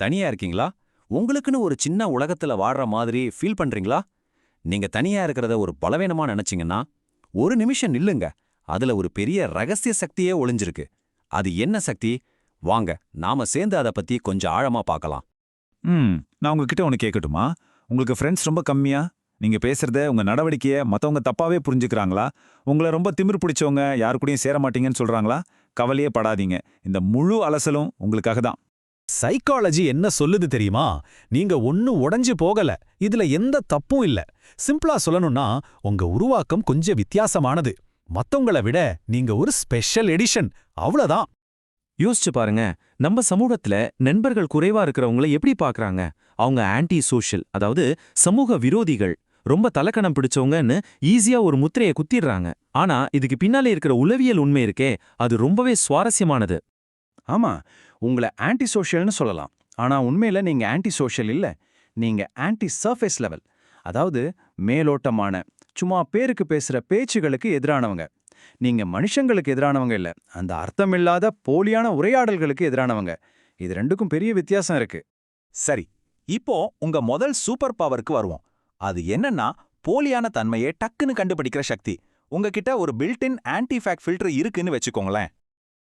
தனியா இருக்கீங்களா? உங்களுக்குன்னு ஒரு சின்ன உலகத்துல வாடுற மாதிரி ஃபீல் பண்றீங்களா? நீங்க தனியா இருக்கிறத ஒரு பலவீனமா நினைச்சீங்கன்னா ஒரு நிமிஷம் நில்லுங்க. அதுல ஒரு பெரிய ரகசிய சக்தியே ஒளிஞ்சிருக்கு. அது என்ன சக்தி? வாங்க நாம சேர்ந்து அதை பத்தி கொஞ்சம் ஆழமா பார்க்கலாம். ம் நான் உங்ககிட்ட ஒன்று கேட்கட்டுமா உங்களுக்கு ஃப்ரெண்ட்ஸ் ரொம்ப கம்மியா? நீங்க பேசுறத உங்க நடவடிக்கைய மத்தவங்க தப்பாவே புரிஞ்சுக்கிறாங்களா? உங்களை ரொம்ப திமிர் பிடிச்சவங்க யாரு கூடயும் சேர மாட்டீங்கன்னு சொல்றாங்களா? கவலையே படாதீங்க. இந்த முழு அலசலும் உங்களுக்காக தான். சைக்காலஜி என்ன சொல்லுது தெரியுமா? நீங்க ஒன்னும் உடைஞ்சு போகல. இதுல எந்த தப்பும் இல்ல. சிம்பிளா சொல்லணும்னா உங்க உருவாக்கம் கொஞ்சம் வித்தியாசமானது. மத்தவங்கள விட நீங்க ஒரு ஸ்பெஷல் எடிஷன் அவ்வளவுதான். யோசிச்சு பாருங்க. நம்ம சமூகத்துல நண்பர்கள் குறைவா இருக்கிறவங்கள எப்படி பாக்குறாங்க? அவங்க ஆன்டி சோஷியல் அதாவது சமூக விரோதிகள். ரொம்ப தலக்கணம் பிடிச்சவங்கன்னு ஈஸியா ஒரு முத்திரையை குத்திடுறாங்க. ஆனா இதுக்கு பின்னாலே இருக்கிற உளவியல் உண்மை இருக்கே அது ரொம்பவே சுவாரஸ்யமானது. ஆமா உங்களை ஆன்டி சோஷியல்னு சொல்லலாம். ஆனா உண்மையில நீங்க ஆன்டி சோஷியல் இல்ல. நீங்க ஆன்டி சர்ஃபேஸ் லெவல் அதாவது மேலோட்டமான சும்மா பேருக்கு பேசுற பேச்சுகளுக்கு எதிரானவங்க. நீங்க மனுஷங்களுக்கு எதிரானவங்க இல்ல. அந்த அர்த்தமில்லாத போலியான உரையாடல்களுக்கு எதிரானவங்க. இது ரெண்டுக்கும் பெரிய வித்தியாசம் இருக்கு. சரி இப்போ உங்க முதல் சூப்பர் பவருக்கு வருவோம். அது என்னன்னா போலியான தன்மையை டக்குன்னு கண்டுபிடிக்கிற சக்தி. உங்ககிட்ட ஒரு பில்ட் ஆன்டி ஃபேக்ட் ஃபில்டர் இருக்குன்னு வச்சுக்கோங்களேன்.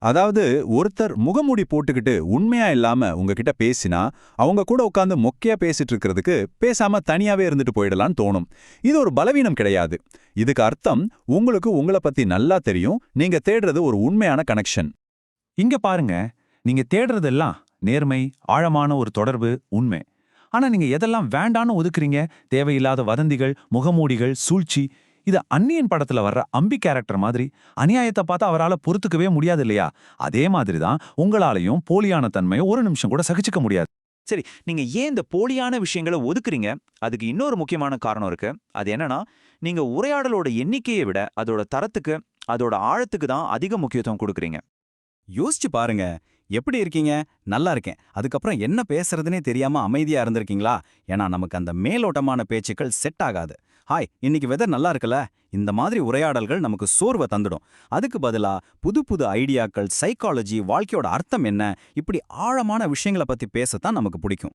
அதாவது ஒருத்தர் முகமூடி போட்டுக்கிட்டு உண்மையா இல்லாம உங்ககிட்ட பேசினா அவங்க கூட உட்காந்து மொக்கையா பேசிட்டு இருக்கிறதுக்கு பேசாம தனியாவே இருந்துட்டு போயிடலான்னு தோணும். இது ஒரு பலவீனம் கிடையாது. இதுக்கு அர்த்தம் உங்களுக்கு உங்களை பத்தி நல்லா தெரியும் நீங்க தேடுறது ஒரு உண்மையான கனெக்ஷன் இங்க பாருங்க நீங்க தேடுறதெல்லாம் நேர்மை ஆழமான ஒரு தொடர்பு உண்மை. ஆனா நீங்க எதெல்லாம் வேண்டான்னு ஒதுக்குறீங்க? தேவையில்லாத வதந்திகள் முகமூடிகள் சூழ்ச்சி இது அந்நியன் படத்துல வர்ற அம்பி கேரக்டர் மாதிரி அநியாயத்தை பார்த்தா அவரால பொறுத்துக்கவே முடியாது இல்லையா அதே மாதிரி தான் உங்களாலையும் போலியான தன்மையை ஒரு நிமிஷம் கூட சகிச்சுக்க முடியாது. சரி நீங்க ஏன் இந்த போலியான விஷயங்களை ஒதுக்குறீங்க? அதுக்கு இன்னொரு முக்கியமான காரணம் இருக்கு. அது என்னன்னா நீங்க உரையாடலோட எண்ணிக்கையை விட அதோட தரத்துக்கு அதோட ஆழத்துக்கு தான் அதிக முக்கியத்துவம் கொடுக்குறீங்க. யோசிச்சு பாருங்க. எப்படி இருக்கீங்க? நல்லா இருக்கேன். அதுக்கப்புறம் என்ன பேசுறதுனே தெரியாம அமைதியா இருந்திருக்கீங்களா? ஏன்னா நமக்கு அந்த மேலோட்டமான பேச்சுக்கள் செட் ஆகாது. ஹாய் இன்னைக்கு வெதர் நல்லா இருக்குல்ல? இந்த மாதிரி உரையாடல்கள் நமக்கு சோர்வை தந்துடும். அதுக்கு பதிலா புது புது ஐடியாக்கள் சைக்காலஜி வாழ்க்கையோட அர்த்தம் என்ன? இப்படி ஆழமான விஷயங்களை பத்தி பேசத்தான் நமக்கு பிடிக்கும்.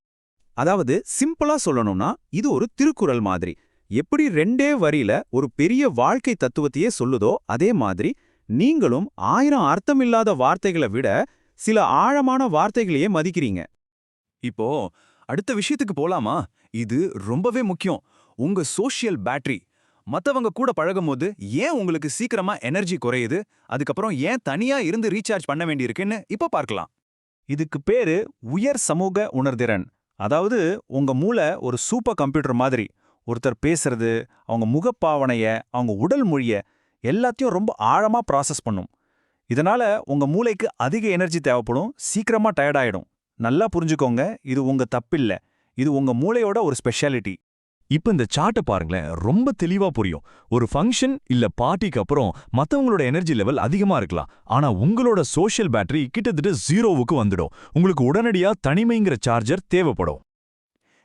அதாவது சிம்பிளா சொல்லணும்னா இது ஒரு திருக்குறள் மாதிரி. எப்படி ரெண்டே வரியில ஒரு பெரிய வாழ்க்கை தத்துவத்தையே சொல்லுதோ அதே மாதிரி நீங்களும் ஆயிரம் அர்த்தமில்லாத வார்த்தைகளை விட சில ஆழமான வார்த்தைகளையே மதிக்கிறீங்க. இப்போ அடுத்த விஷயத்துக்கு போலாமா? இது ரொம்பவே முக்கியம். உங்க சோஷியல் பேட்டரி மத்தவங்க கூட பழகும்போது ஏன் உங்களுக்கு சீக்கிரமா எனர்ஜி குறையுது? அதுக்கப்புறம் ஏன் தனியா இருந்து ரீசார்ஜ் பண்ண வேண்டியிருக்குன்னு இப்ப பார்க்கலாம். இதுக்கு பேரு உயர் சமூக உணர்திறன். அதாவது உங்க மூளை ஒரு சூப்பர் கம்ப்யூட்டர் மாதிரி. ஒருத்தர் பேசுறது அவங்க முகப்பாவனைய அவங்க உடல் மொழிய எல்லாத்தையும் ரொம்ப ஆழமா ப்ராசஸ் பண்ணும். இதனால உங்க மூளைக்கு அதிக எனர்ஜி தேவைப்படும். சீக்கிரமா டயர்டாயிடும் நல்லா புரிஞ்சுக்கோங்க இது உங்க தப்பில்ல. இது உங்க மூளையோட ஒரு ஸ்பெஷாலிட்டி இப்ப இந்த சார்ட்டை பாருங்களேன் ரொம்ப தெளிவா புரியும். ஒரு ஃபங்க்ஷன் இல்ல பார்ட்டிக்கு அப்புறம் மத்தவங்களோட எனர்ஜி லெவல் அதிகமா இருக்கலாம். ஆனா உங்களோட சோஷியல் பேட்டரி கிட்டத்தட்ட ஜீரோவுக்கு வந்துடும். உங்களுக்கு உடனடியா தனிமைங்கிற சார்ஜர் தேவைப்படும்.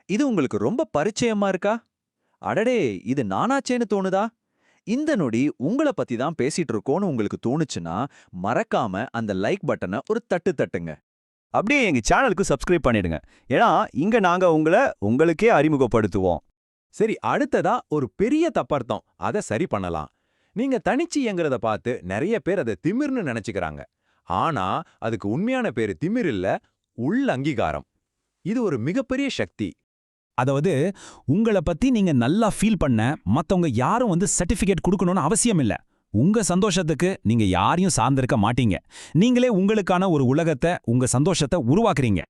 இது உங்களுக்கு ரொம்ப பரிச்சயமா இருக்கா? அடடே இது நானாச்சேன்னு தோணுதா? இந்த நொடி உங்களை பத்தி தான் பேசிட்டு இருக்கோன்னு உங்களுக்கு தோணுச்சுன்னா மறக்காம அந்த லைக் பட்டனை ஒரு தட்டு தட்டுங்க. அப்படியே எங்க சேனலுக்கு சப்ஸ்கிரைப் பண்ணிடுங்க. ஏன்னா இங்க நாங்க உங்களை உங்களுக்கே அறிமுகப்படுத்துவோம். சரி அடுத்ததா ஒரு பெரிய தப்பர்த்தம். அதை சரி பண்ணலாம். நீங்க தனிச்சு இயங்குறத பார்த்து நிறைய பேர் அதை திமிர்னு நினைச்சுக்கிறாங்க. ஆனா அதுக்கு உண்மையான பேரு திமிர் இல்ல உள் அங்கீகாரம். இது ஒரு மிகப்பெரிய சக்தி. அதாவது உங்கள பத்தி நீங்க நல்லா ஃபீல் பண்ண மத்தவங்க யாரும் வந்து சர்டிபிகேட் கொடுக்கணும்னு அவசியம் இல்ல. உங்க சந்தோஷத்துக்கு நீங்க யாரையும் சார்ந்திருக்க மாட்டீங்க. நீங்களே உங்களுக்கான ஒரு உலகத்தை உங்க சந்தோஷத்தை உருவாக்குறீங்க.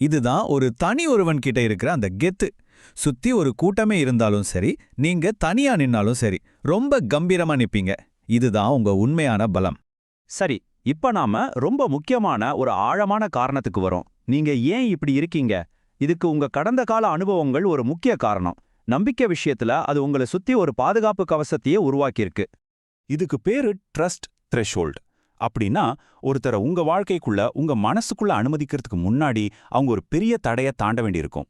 இதுதான் ஒரு தனி ஒருவன் கிட்ட இருக்கிற அந்த கெத்து. சுத்தி ஒரு கூட்டமே இருந்தாலும் சரி நீங்க தனியா நின்னாலும் சரி ரொம்ப கம்பீரமா நிப்பீங்க. இதுதான் உங்க உண்மையான பலம். சரி இப்ப நாம ரொம்ப முக்கியமான ஒரு ஆழமான காரணத்துக்கு வரோம். நீங்க ஏன் இப்படி இருக்கீங்க? இதுக்கு உங்க கடந்த கால அனுபவங்கள் ஒரு முக்கிய காரணம். நம்பிக்கை விஷயத்துல அது உங்களை சுத்தி ஒரு பாதுகாப்பு கவசத்தையே உருவாக்கியிருக்கு. இதுக்கு பேரு ட்ரஸ்ட் த்ரெஷ்ஹோல்டு அப்படின்னா ஒருத்தரை உங்க வாழ்க்கைக்குள்ள உங்க மனசுக்குள்ள அனுமதிக்கிறதுக்கு முன்னாடி அவங்க ஒரு பெரிய தடைய தாண்ட வேண்டியிருக்கும்.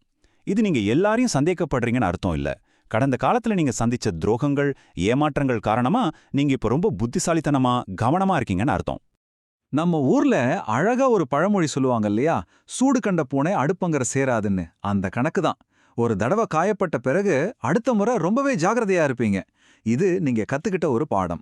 இது நீங்க எல்லாரையும் சந்தேகப்படுறீங்கன்னு அர்த்தம் இல்ல. கடந்த காலத்துல நீங்க சந்திச்ச துரோகங்கள் ஏமாற்றங்கள் காரணமா நீங்க இப்ப ரொம்ப புத்திசாலித்தனமா கவனமா இருக்கீங்கன்னு அர்த்தம். நம்ம ஊர்ல அழகா ஒரு பழமொழி சொல்லுவாங்க இல்லையா? சூடு கண்ட பூனை அடுப்பங்கர சேராதுன்னு. அந்த கணக்கு தான். ஒரு தடவை காயப்பட்ட பிறகு அடுத்த முறை ரொம்பவே ஜாகிரதையா இருப்பீங்க. இது நீங்க கத்துக்கிட்ட ஒரு பாடம்.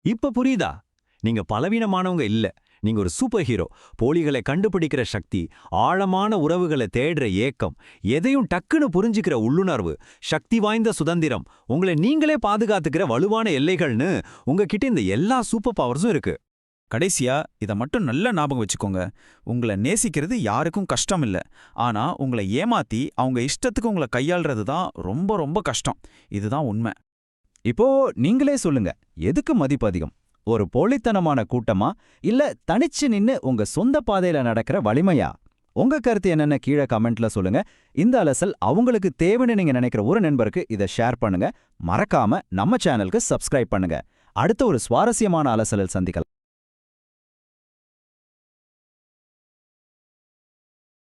இப்ப புரியுதா? நீங்க பலவீனமானவங்க இல்ல. நீங்க ஒரு சூப்பர் ஹீரோ. போலிகளை கண்டுபிடிக்கிற சக்தி ஆழமான உறவுகளை தேடுற ஏக்கம் எதையும் டக்குன்னு புரிஞ்சுக்கிற உள்ளுணர்வு சக்தி வாய்ந்த சுதந்திரம் உங்களை நீங்களே பாதுகாத்துக்கிற வலுவான எல்லைகள்னு உங்ககிட்ட இந்த எல்லா சூப்பர் பவர்ஸும் இருக்கு. கடைசியா இத மட்டும் நல்ல ஞாபகம் வச்சுக்கோங்க. உங்களை நேசிக்கிறது யாருக்கும் கஷ்டம் இல்ல ஆனா உங்களை ஏமாத்தி அவங்க இஷ்டத்துக்கு உங்களை கையாள்றது தான் ரொம்ப ரொம்ப கஷ்டம். இதுதான் உண்மை. இப்போ நீங்களே சொல்லுங்க எதுக்கு மதிப்பு அதிகம்? ஒரு போலித்தனமான கூட்டமா? இல்ல தனிச்சு நின்னு உங்க சொந்த பாதையில நடக்கிற வலிமையா? உங்க கருத்து என்னென்ன கீழே கமெண்ட்ல சொல்லுங்க. இந்த அலசல் அவங்களுக்கு தேவைன்னு நீங்க நினைக்கிற ஒரு நண்பருக்கு இதை ஷேர் பண்ணுங்க. மறக்காம நம்ம சேனலுக்கு சப்ஸ்கிரைப் பண்ணுங்க. அடுத்த ஒரு சுவாரஸ்யமான அலசலில் சந்திக்கலாம்.